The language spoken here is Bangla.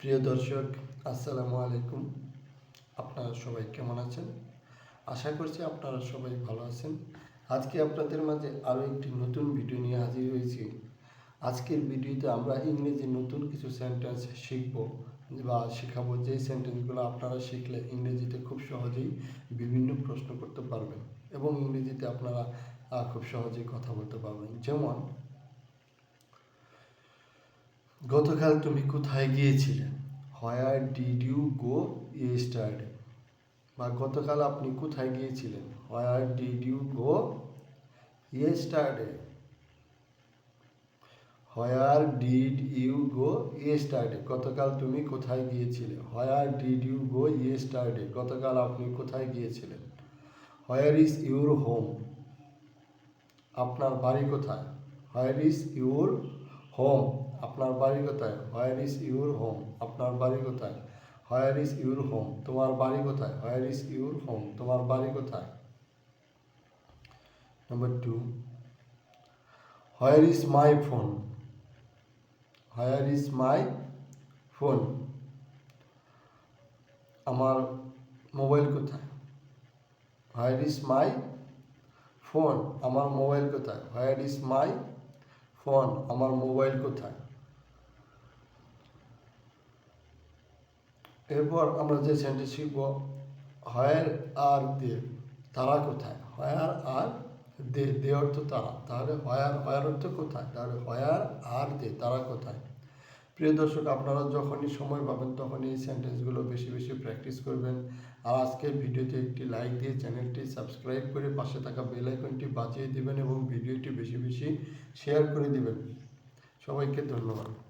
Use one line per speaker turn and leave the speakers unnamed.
প্রিয় দর্শক, আসসালামু আলাইকুম। আপনারা সবাই কেমন আছেন? আশা করছি আপনারা সবাই ভালো আছেন। আজকে আপনাদের মাঝে আরও একটি নতুন ভিডিও নিয়ে হাজির হয়েছি। আজকের ভিডিওতে আমরা ইংরেজি নতুন কিছু সেন্টেন্স শিখব বা শেখাবো। যেই সেন্টেন্সগুলো আপনারা শিখলে ইংরেজিতে খুব সহজেই বিভিন্ন প্রশ্ন করতে পারবেন এবং ইংরেজিতে আপনারা খুব সহজেই কথা বলতে পারবেন। যেমন গতকাল তুমি কোথায় গিয়েছিলে? Where did you go yesterday বা গতকাল আপনি কোথায় গিয়েছিলেন? Where did you go yesterday where did you go yesterday গতকাল তুমি কোথায় গিয়েছিলে? Where did you go yesterday গতকাল আপনি কোথায় গিয়েছিলেন? হোয়ার ইজ ইউর হোম আপনার বাড়ি কোথায়? হোয়ার ইজ ইউর হোম আপনার বাড়ি কোথায়? হোয়ার ইজ ইউর হোম আপনার বাড়ি কোথায়? হোয়ার ইজ ইউর হোম তোমার বাড়ি কোথায়? হোয়ার ইজ ইউর হোম তোমার বাড়ি কোথায়? Number two where is my phone where is my phone আমার মোবাইল কোথায়? হোয়ার ইজ মাই ফোন আমার মোবাইল কোথায়? হোয়ার ইজ মাই ফোন আমার মোবাইল কোথায়? এরপর আমরা যে সেন্টেন্স শিখব, হোয়ার আর দে তারা কোথায়? হোয়ার আর দে দে অর্থ তারা। তাহলে হোয়ার হোয়ার অর্থ কোথায়? তাহলে হোয়ার আর দে তারা কোথায়? প্রিয় দর্শক, আপনারা যখনই সময় পাবেন তখনই এই সেন্টেন্সগুলো বেশি বেশি প্র্যাকটিস করবেন। আর আজকের ভিডিওতে একটি লাইক দিয়ে চ্যানেলটি সাবস্ক্রাইব করে পাশে থাকা বেল আইকনটি বাজিয়ে দিবেন এবং ভিডিওটি বেশি বেশি শেয়ার করে দিবেন। সবাইকে ধন্যবাদ।